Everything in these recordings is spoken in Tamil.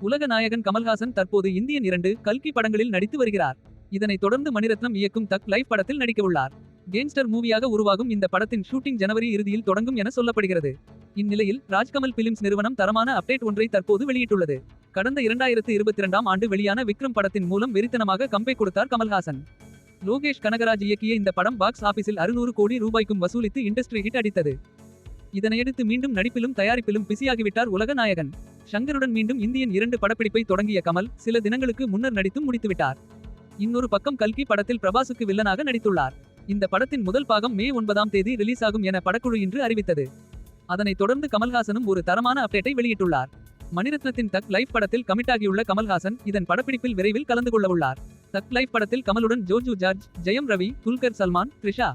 உலக நாயகன் கமல்ஹாசன் தற்போது இந்தியன் இரண்டு கல்கி படங்களில் நடித்து வருகிறார். இதனைத் தொடர்ந்து மணிரத்னம் இயக்கும் தக் லைஃப் படத்தில் நடிக்கவுள்ளார் கேங்ஸ்டர் மூவியாக உருவாகும் இந்த படத்தின் ஷூட்டிங் ஜனவரி இறுதியில் தொடங்கும் என சொல்லப்படுகிறது. இந்நிலையில் ராஜ்கமல் பிலிம்ஸ் நிறுவனம் தரமான அப்டேட் ஒன்றை தற்போது வெளியிட்டுள்ளது. கடந்த இரண்டாயிரத்து இருபத்தி இரண்டாம் ஆண்டு வெளியான விக்ரம் படத்தின் மூலம் வெறித்தனமாக கம்பை கொடுத்தார் கமல்ஹாசன். லோகேஷ் கனகராஜ் இயக்கிய இந்த படம் பாக்ஸ் ஆபீஸில் அறுநூறு கோடி ரூபாய்க்கும் வசூலித்து இண்டஸ்ட்ரி ஹிட் அடித்தது. இதனையடுத்து மீண்டும் நடிப்பிலும் தயாரிப்பிலும் பிஸியாகிவிட்டார் உலக நாயகன் ஷங்கருடன் மீண்டும் இந்தியன் இரண்டு படப்பிடிப்பை தொடங்கிய கமல் சில தினங்களுக்கு முன்னர் நடித்தும் முடித்துவிட்டார். இன்னொரு பக்கம் கல்கி படத்தில் பிரபாசுக்கு வில்லனாக நடித்துள்ளார். இந்த படத்தின் முதல் பாகம் மே ஒன்பதாம் தேதி ரிலீஸ் ஆகும் என படக்குழு இன்று அறிவித்தது. அதனைத் தொடர்ந்து கமல்ஹாசனும் ஒரு தரமான அப்டேட்டை வெளியிட்டுள்ளார். மணிரத்னத்தின் தக் லைஃப் படத்தில் கமிட்டாகியுள்ள கமல்ஹாசன் இதன் படப்பிடிப்பில் விரைவில் கலந்து கொள்ள உள்ளார் தக் லைஃப் படத்தில் கமலுடன் ஜோஜு ஜார்ஜ் ஜெயம் ரவி துல்கர் சல்மான் த்ரிஷா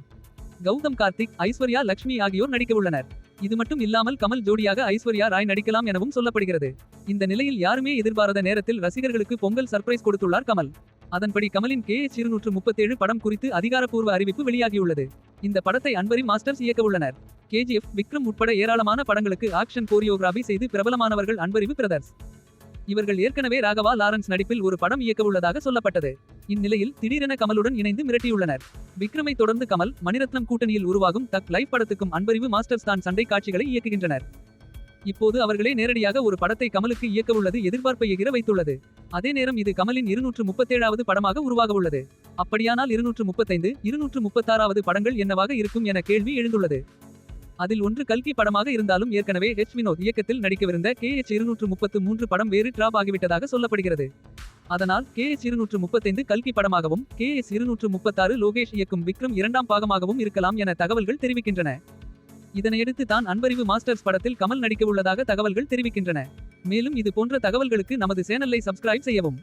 கௌதம் கார்த்திக் ஐஸ்வர்யா லக்ஷ்மி ஆகியோர் நடிக்கவுள்ளனர். இது மட்டும் இல்லாமல் கமல் ஜோடியாக ஐஸ்வர்யா ராய் நடிக்கலாம் எனவும் சொல்லப்படுகிறது. இந்த நிலையில் யாருமே எதிர்பாராத நேரத்தில் ரசிகர்களுக்கு பொங்கல் சர்ப்ரைஸ் கொடுத்துள்ளார் கமல். அதன்படி கமலின் கே எச் இருநூற்று முப்பத்தேழு படம் குறித்து அதிகாரப்பூர்வ அறிவிப்பு வெளியாகியுள்ளது. இந்த படத்தை அன்பரி மாஸ்டர்ஸ் இயக்க உள்ளனர். கேஜிஎஃப் விக்ரம் உட்பட ஏராளமான படங்களுக்கு ஆக்ஷன் கோரியோகிராபி செய்து பிரபலமானவர்கள் அன்பறிவு பிரதர்ஸ். இவர்கள் ஏற்கனவே ராகவா லாரன்ஸ் நடிப்பில் ஒரு படம் இயக்க உள்ளதாக சொல்லப்பட்டது. இந்நிலையில் திடீரென கமலுடன் இணைந்து மிரட்டியுள்ளனர். விக்ரமை தொடர்ந்து கமல் மணிரத்னம் கூட்டணியில் உருவாகும் தக் லைவ் படத்துக்கும் அன்பறிவு மாஸ்டர்ஸ் தான் சண்டை காட்சிகளை இயக்குகின்றனர். இப்போது அவர்களே நேரடியாக ஒரு படத்தை கமலுக்கு இயக்க உள்ளது எதிர்பார்ப்பை எகிர வைத்துள்ளது. அதே நேரம் இது கமலின் இருநூற்று முப்பத்தேழாவது படமாக உருவாக உள்ளது அப்படியானால் இருநூற்று முப்பத்தைந்து இருநூற்று முப்பத்தாறாவது படங்கள் என்னவாக இருக்கும் என கேள்வி எழுந்துள்ளது. அதில் ஒன்று கல்கி படமாக இருந்தாலும் ஏற்கனவே ஹெச் வினோத் இயக்கத்தில் நடிக்கவிருந்த கே எச் இருநூற்று முப்பத்து மூன்று படம் வேறு டிராப் ஆகிவிட்டதாக சொல்லப்படுகிறது. அதனால் கே எஸ் இருநூற்று முப்பத்தைந்து கல்கி படமாகவும் கே எஸ் இருநூற்று முப்பத்தாறு லோகேஷ் இயக்கும் விக்ரம் இரண்டாம் பாகமாகவும் இருக்கலாம் என தகவல்கள் தெரிவிக்கின்றன. இதனையடுத்து தான் அன்பறிவு மாஸ்டர்ஸ் படத்தில் கமல் நடிக்க உள்ளதாக தகவல்கள் தெரிவிக்கின்றன. மேலும் இது போன்ற தகவல்களுக்கு நமது சேனலை சப்ஸ்கிரைப் செய்யவும்.